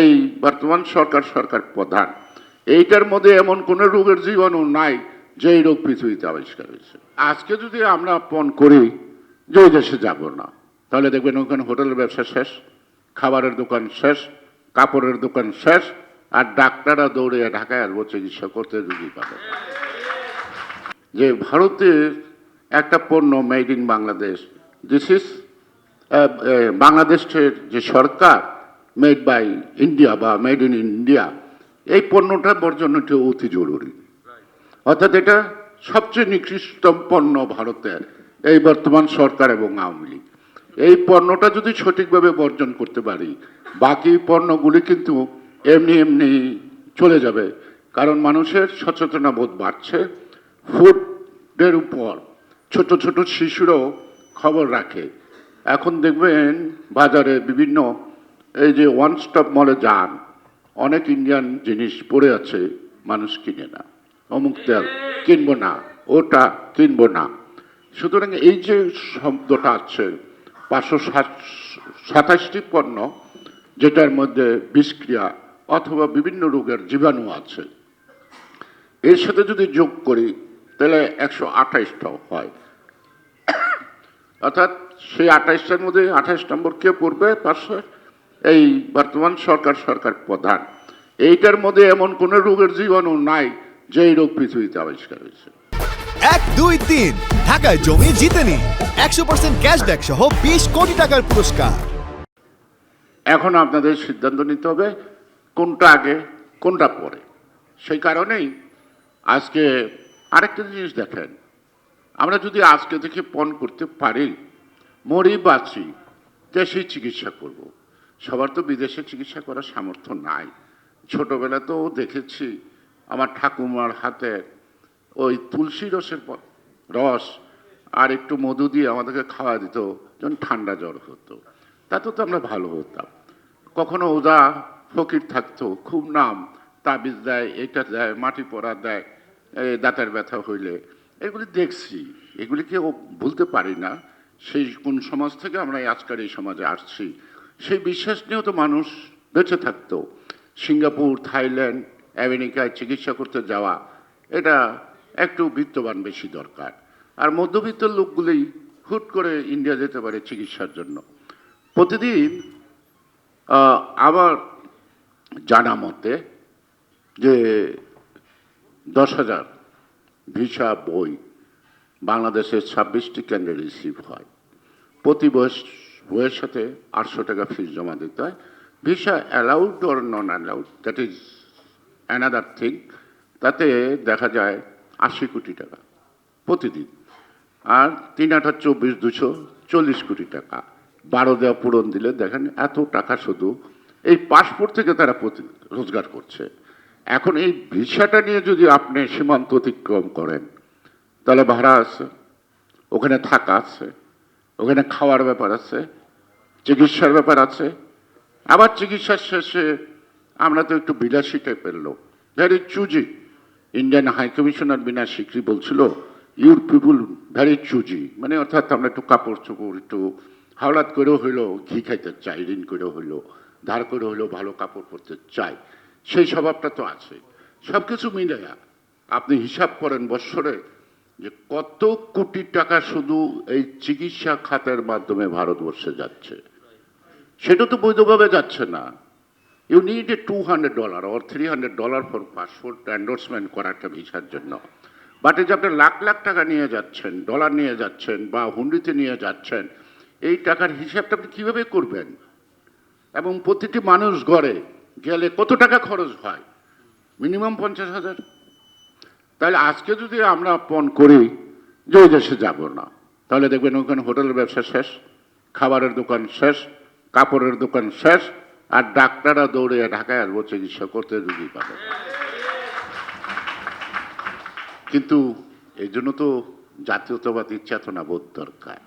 এই বর্তমান সরকার সরকার প্রধান। এইটার মধ্যে এমন কোনো রোগের জীবাণু নাই যে এই রোগ পৃথিবীতে আবিষ্কার হয়েছে। আজকে যদি আমরা পণ করি যে ওই দেশে যাব না, তাহলে দেখবেন ওখানে হোটেলের ব্যবসা শেষ, খাবারের দোকান শেষ, কাপড়ের দোকান শেষ, আর ডাক্তাররা দৌড়ে ঢাকায় আসব, চিকিৎসা করতে রুগী পাবে। যে ভারতের একটা পণ্য made in Bangladesh this is বাংলাদেশের যে সরকার মেড বাই ইন্ডিয়া বা মেড ইন ইন্ডিয়া এই পণ্যটা বর্জনটি অতি জরুরি। অর্থাৎ এটা সবচেয়ে নিকৃষ্ট পণ্য ভারতের, এই বর্তমান সরকার এবং আওয়ামী লীগ। এই পণ্যটা যদি সঠিকভাবে বর্জন করতে পারি, বাকি পণ্যগুলি কিন্তু এমনি এমনি চলে যাবে, কারণ মানুষের সচেতনা বোধ বাড়ছে। ফুডের উপর ছোট ছোট শিশুরাও খবর রাখে। এখন দেখবেন বাজারে বিভিন্ন এই যে ওয়ান স্টপ মলে যান, অনেক ইন্ডিয়ান জিনিস পড়ে আছে, মানুষ কিনে না। অমুক তেল কিনবো না, ওটা কিনবো না। সুতরাং এই যে শব্দটা আছে, পাঁচশো সাতাশটি পণ্য, যেটার মধ্যে বিষক্রিয়া অথবা বিভিন্ন রোগের জীবাণু আছে। এর সাথে যদি যোগ করি, তাহলে একশো আঠাইশটাও হয়। অর্থাৎ সেই আঠাইশটার মধ্যে আঠাইশ নম্বর কে পড়বে? পাঁচশো এই বর্তমান সরকার সরকার প্রধান। এইটার মধ্যে এমন কোনো রোগের জীবাণু নাই যে এই রোগ পৃথিবীতে আবিষ্কার হয়েছে। এক দুই তিন। ঢাকায় জমি জিতে নিন একশো পার্সেন্ট ক্যাশব্যাক সহ বিশ কোটি টাকার পুরস্কার। এখন আপনাদের সিদ্ধান্ত নিতে হবে কোনটা আগে কোনটা পরে। সেই কারণেই আজকে আরেকটা জিনিস দেখেন। আমরা যদি আজকে থেকে পণ করতে পারি মরি বাঁচি দেশেই চিকিৎসা করব। সবার তো বিদেশে চিকিৎসা করার সামর্থ্য নাই। ছোটবেলা তো দেখেছি আমার ঠাকুমার হাতে ওই তুলসী রসের রস আর একটু মধু দিয়ে আমাদেরকে খাওয়া দিত, যখন ঠান্ডা জ্বর হতো। তাতে তো আমরা ভালো হতাম। কখনো ওদা ফকির থাকতো, খুব নাম, তাবিজ দেয়, এটা দেয়, মাটি পড়া দেয় দাঁতের ব্যথা হইলে। এগুলি দেখছি, এগুলিকে ও ভুলতে পারি না। সেই কোন সমাজ থেকে আমরা এই আজকের এই সমাজে আসছি। সেই বিশ্বাস নিয়েও তো মানুষ বেঁচে থাকতো। সিঙ্গাপুর, থাইল্যান্ড, আমেরিকায় চিকিৎসা করতে যাওয়া, এটা একটু বিত্তবান বেশি দরকার। আর মধ্যবিত্ত লোকগুলি হুট করে ইন্ডিয়া যেতে পারে চিকিৎসার জন্য। প্রতিদিন আমার জানা মতে যে দশ হাজার ভিসা বই বাংলাদেশের ছাব্বিশটি কেন্দ্রে রিসিভ হয়। প্রতি বয়স বইয়ের সাথে আটশো টাকা ফিস জমা দিতে হয়। Visa allowed or non allowed that is another thing তাতে দেখা যায় আশি কোটি টাকা প্রতিদিন। আর তিন আঠার চব্বিশ দুশো চল্লিশ কোটি টাকা। বারো দেওয়া পূরণ দিলে দেখেন এত টাকা শুধু এই পাসপোর্ট থেকে তারা প্রতি রোজগার করছে। এখন এই ভিসাটা নিয়ে যদি আপনি সীমান্ত অতিক্রম করেন, তাহলে ভাড়া আছে, ওখানে থাকা আছে, ওখানে খাওয়ার ব্যাপার আছে চিকিৎসার ব্যাপার আছে। আবার চিকিৎসার শেষে আমরা তো একটু বিলাসী টাইপের লোক। Very choosy. Indian high commissioner Veena Sikri বলছিল ইউর পিপুল ভেরি চুজি। মানে অর্থাৎ আমরা একটু কাপড় চোপড়, একটু হাওলাত করেও হইল ঘি খাইতে চাই, ঋণ করে হইল ধার করে হইল ভালো কাপড় পরতে চাই। সেই স্বভাবটা তো আছে। সব কিছু মিলে আপনি হিসাব করেন বৎসরে যে কত কোটি টাকা শুধু এই চিকিৎসা খাতের মাধ্যমে ভারতবর্ষে যাচ্ছে। সেটা তো বৈধভাবে যাচ্ছে না। You need a two hundred dollar or three hundred dollar for passport endorsement করা একটা ভিসার জন্য। বাট এই যে আপনি লাখ লাখ টাকা নিয়ে যাচ্ছেন ডলার নিয়ে যাচ্ছেন বা হুন্ডিতে নিয়ে যাচ্ছেন, এই টাকার হিসাবটা আপনি কীভাবে করবেন? এবং প্রতিটি মানুষ গড়ে গেলে কত টাকা খরচ হয়? মিনিমাম পঞ্চাশ হাজার। তাহলে আজকে যদি আমরা পণ করি যে ওই দেশে যাব না, তাহলে দেখবেন ওখানে হোটেলের ব্যবসা শেষ, খাবারের দোকান শেষ কাপড়ের দোকান শেষ, আর ডাক্তাররা দৌড়ে ঢাকায় আসব, চিকিৎসা করতে রুগী পাবে। কিন্তু এই জন্য তো জাতীয়তাবাদী চেতনা বোধ দরকার।